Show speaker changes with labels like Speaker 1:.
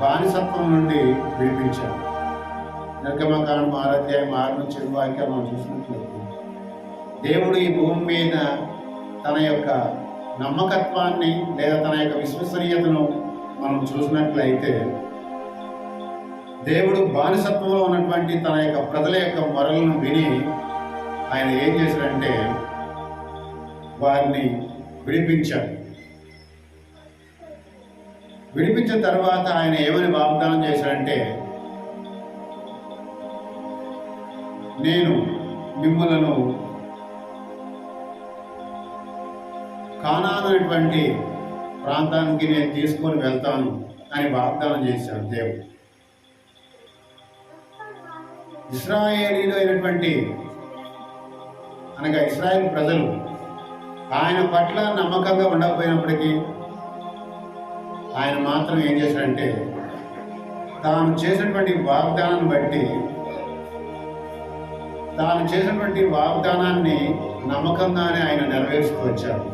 Speaker 1: బానిసత్వం నుండి విడిపించాడు నిర్గమకాండం ఆరాధ్యాయం ఆరు నుంచి వాక్యం మనం చూసినట్లయితే దేవుడు ఈ భూమి మీద తన యొక్క నమ్మకత్వాన్ని లేదా తన యొక్క విశ్వసనీయతను మనం చూసినట్లయితే దేవుడు బానిసత్వంలో ఉన్నటువంటి తన యొక్క ప్రజల యొక్క మొరలను విని ఆయన ఏం చేశాడంటే వారిని విడిపించాడు. విడిపించిన తర్వాత ఆయన ఏమని వాగ్దానం చేశాడంటే నేను మిమ్మలను కానానటువంటి ప్రాంతానికి నేను తీసుకొని వెళ్తాను అని వాగ్దానం చేశాడు దేవుడు. ఇస్రాయేలీలో అయినటువంటి అనగా ఇస్రాయేల్ ప్రజలు ఆయన పట్ల నమ్మకంగా ఉండకపోయినప్పటికీ ఆయన మాత్రం ఏం చేశాడంటే తాను చేసినటువంటి వాగ్దానాన్ని బట్టి తాను చేసినటువంటి వాగ్దానాన్ని నమ్మకంగానే ఆయన నెరవేర్చుకొచ్చాడు